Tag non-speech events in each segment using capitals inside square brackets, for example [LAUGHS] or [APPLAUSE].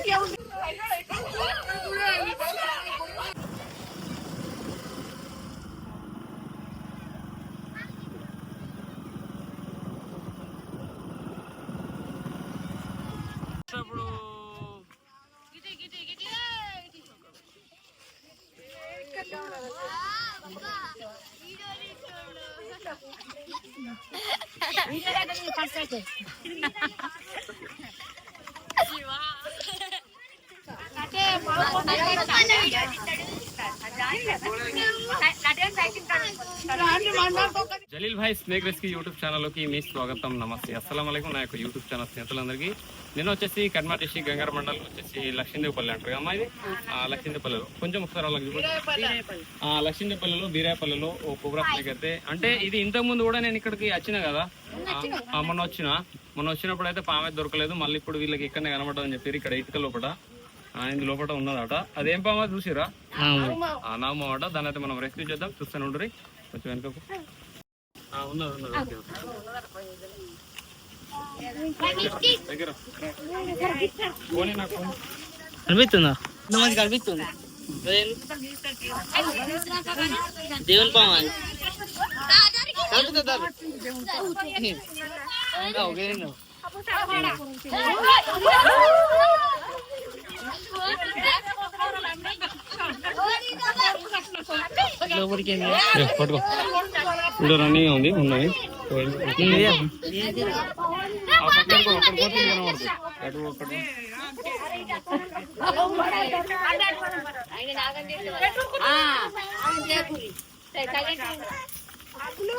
ఇప్పుడు কাটে [LAUGHS] జలీల్ భాయ్ snake rescue YouTube ఛానల్లోకి మీ స్వాగతం నమస్తే. అస్సలం అయికం నా యొక్క యూట్యూబ్ ఛానల్ స్నేహితులందరికీ. నేను వచ్చేసి డిస్ట్రిక్ట్ గంగార మండలం వచ్చేసి లక్ష్మీదేవిపల్లి అంటారు. అమ్మా ఇది? ఆ, లక్ష్మీదేవిపల్లిలో కొంచెం ఒకసారి వాళ్ళకి చూడండి ఆ, లక్ష్మీదేవిపల్లిలో బీరాపల్లిలో ఓ కుబ్రా స్నేక్ అయితే అంటే ఇది ఇంతకు ముందు కూడా నేను ఇక్కడికి వచ్చిన కదా? మొన్న వచ్చిన? మొన్న వచ్చినప్పుడు అయితే పామే దొరకలేదు. మళ్ళీ ఇప్పుడు వీళ్ళకి ఇక్కడనే కనబడదని చెప్పారు. ఇక్కడ ఇటుక లోపల. ఆ, ఇందు లోపల ఉన్నదట. అదేం పామా చూసిరా నామమాట దాని అయితే మనం రెస్క్యూ చేద్దాం. చూస్తాను ఉండరు. కొంచెం వెనుకకు ఆ, ఉన్నది ఉన్నది. దగ్గర. కనిపిస్తుందా? మంచి కనిపిస్తుంది. దేవుని పాము ఒకే పట్టుకో ఇప్పుడు రన్నింగ్ ఉంది ఉన్నాయి. అప్పుడు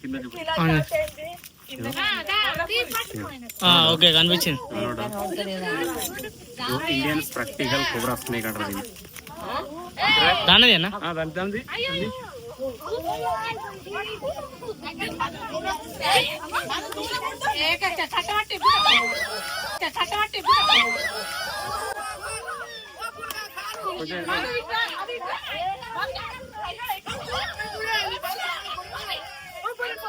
కింద ఓకే కనిపించింది ఇండియన్ ప్రాక్టికల్ కోబ్రా స్నేక్ అంటారు. దానిదేనా దాని. కొంచెం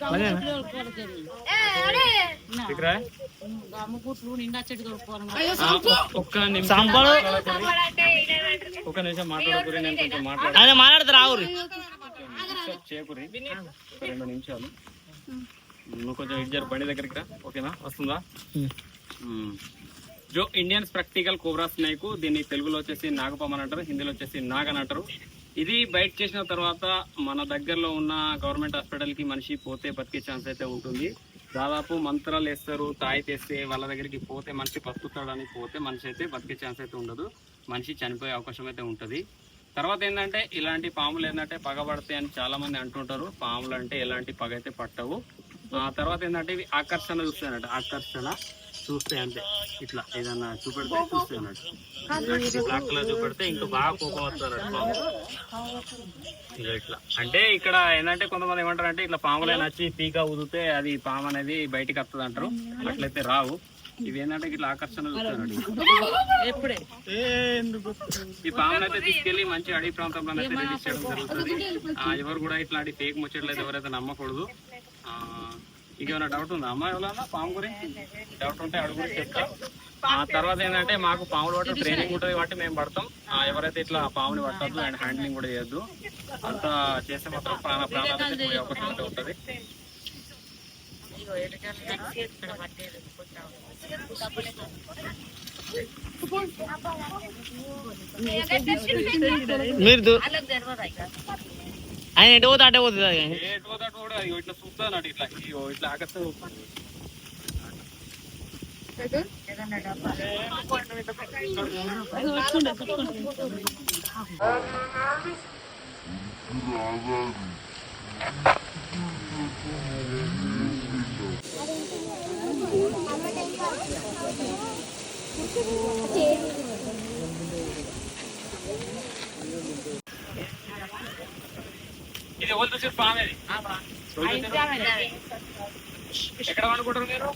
గాల, గాల అంటే అలా పో. ఇక్కడ ఒక్క నిమిషం సంపలు ఒక్క నిమిషం మాట్లాడకూరి నేను కొంచెం మాట్లాడ అదే మాట్లాడతారు ఆవురి చేయకూరి రెండు నిమిషాలు. నువ్వు కొంచెం ఇచ్చారు బండి దగ్గరికి రా. ఓకేనా? వస్తుందా? జో ఇండియన్స్ ప్రాక్టికల్ కోబ్రా స్నేక్ దీన్ని తెలుగులో వచ్చేసి నాగపాము అంటారు హిందీలో వచ్చేసి నాగ్ అని అంటారు. ఇది బయట చేసిన తర్వాత మన దగ్గరలో ఉన్న గవర్నమెంట్ హాస్పిటల్కి మనిషి పోతే బతికే ఛాన్స్ అయితే ఉంటుంది. దాదాపు మంత్రాలు వేస్తారు తాయి తెస్తే వాళ్ళ దగ్గరికి పోతే మనిషి బతుకుతాడని పోతే మనిషి అయితే బతికే ఛాన్స్ అయితే ఉండదు. మనిషి చనిపోయే అవకాశం అయితే ఉంటుంది. తర్వాత ఏంటంటే ఇలాంటి పాములు ఏంటంటే పగబడతాయి అని చాలా మంది అంటుంటారు. పాములు అంటే ఎలాంటి పగ అయితే పట్టవు. ఆ తర్వాత ఏంటంటే ఇవి ఆకర్షణ చూస్తాయన్నట్టు ఆకర్షణ చూస్తే అంతే. ఇట్లా ఏదన్నా చూపెడితే చూస్తే అన్నట్టు. బ్లాక్ కలర్ చూపెడితే ఇంకా బాగా కోపం వస్తారు ఇక ఇట్లా. అంటే ఇక్కడ ఏంటంటే కొంతమంది ఏమంటారు అంటే ఇట్లా పాములైనా వచ్చి పీక ఊదితే అది పాము అనేది బయటికి వస్తుంది అంటారు అట్లయితే రావు. ఇవి ఏంటంటే ఇట్లా ఆకర్షణ చూస్తున్నాడు ఎప్పుడే? ఈ పామును అయితే తీసుకెళ్ళి మంచి అడవి ప్రాంతంలో అయితే రిలీజ్ చేయడం జరుగుతుంది. ఆ, ఎవరు కూడా ఇట్లాంటి ఫేక్ ముచ్చట్లు అయితే ఎవరైతే నమ్మకూడదు. ఆ, ఇంకేమైనా డౌట్ ఉందా? అమ్మ ఎవరన్నా పాము గురించి? డౌట్ ఉంటే అడుగు గురించి చెప్తా. ఆ తర్వాత ఏంటంటే మాకు పాములు పట్టు ట్రైనింగ్ ఉంటుంది కాబట్టి మేము పడతాం. ఆ, ఎవరైతే ఇట్లా పాముని పట్టద్దు అండ్ హ్యాండ్లింగ్ కూడా చేయొద్దు. అంత చేస్తే మాత్రం ప్రాణ ప్రాణాలు మీరు ఆయన ఎటు పోతే అటే పోతుంది ఇట్లా చూస్తాను ఇట్లా. ఇగో ఇట్లా ఆకర్షణ చూస్తాను. ఇది ఎవరు చూసారు? పాము. ఇది ఎవరు చూసారు? ఎక్కడ అనుకుంటారు మీరు?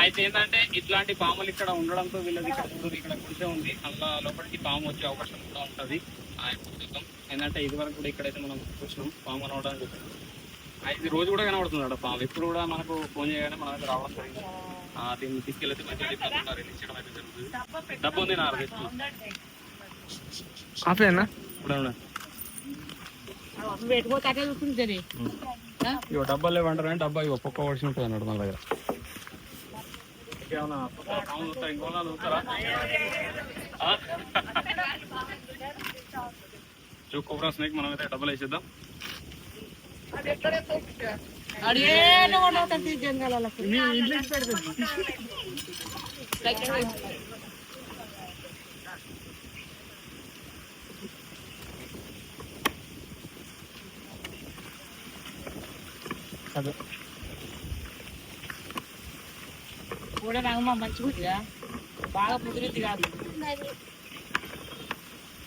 అయితే ఏంటంటే ఇట్లాంటి పాములు ఇక్కడ ఉండడంతో వీళ్ళది ఇక్కడ ఇక్కడ గుడిసె ఉంది. అలా లోపలికి పాము వచ్చే అవకాశం కూడా ఉంటది. చూద్దాం ఏంటంటే ఇది వరకు కూడా ఇక్కడైతే మనం చూసినాం పాము కనవడానికి ఆ, ఇది రోజు కూడా కనబడుతుంది అక్కడ పాము. ఇప్పుడు కూడా మనకు ఫోన్ చేయగానే మన దగ్గర రావడం జరిగింది. ఆ, దీన్ని తీసుకెళ్తే మంచిగా డిఫరెంట్ రిలీజ్ చేయడం అయితే జరుగుతుంది. డబ్బు ఉంది నా దగ్గర. ఆఫ్లైనా ఇప్పుడు ఇగో డబ్బాలు లేవంటారు డబ్బా ఇగో పొక్క వర్షం ఉంటుంది అన్నాడు మన దగ్గర. ఇంకేమన్నా పాములు చూస్తారా? జూ కోబ్రా స్నేక్ మనం అయితే డబ్బులు వేసేద్దాం. కూడా రంగమ్మ మంచిగా బాగా కుదిరింది కాదు.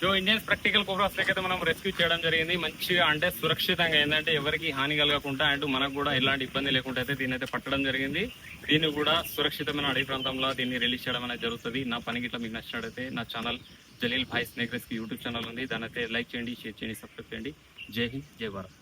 సో ఇండియన్స్ ప్రాక్టికల్ కోబ్రా అయితే మనం రెస్క్యూ చేయడం జరిగింది. మంచిగా అంటే సురక్షితంగా ఏంటంటే ఎవరికి హాని కలగకుండా అండ్ మనకు కూడా ఎలాంటి ఇబ్బంది లేకుండా అయితే దీన్ని అయితే పట్టడం జరిగింది. దీన్ని కూడా సురక్షితమైన అడవి ప్రాంతంలో దీన్ని రిలీజ్ చేయడం అనేది జరుగుతుంది. నా పని గిట్ల మీకు నచ్చినట్టయితే నా ఛానల్ జలీల్ భాయ్ స్నేక్ రెస్క్యూ యూట్యూబ్ ఛానల్ ఉంది. దాని అయితే లైక్ చేయండి షేర్ చేయండి సబ్స్క్రైబ్ చేయండి. జై హింద్ జై భారత్.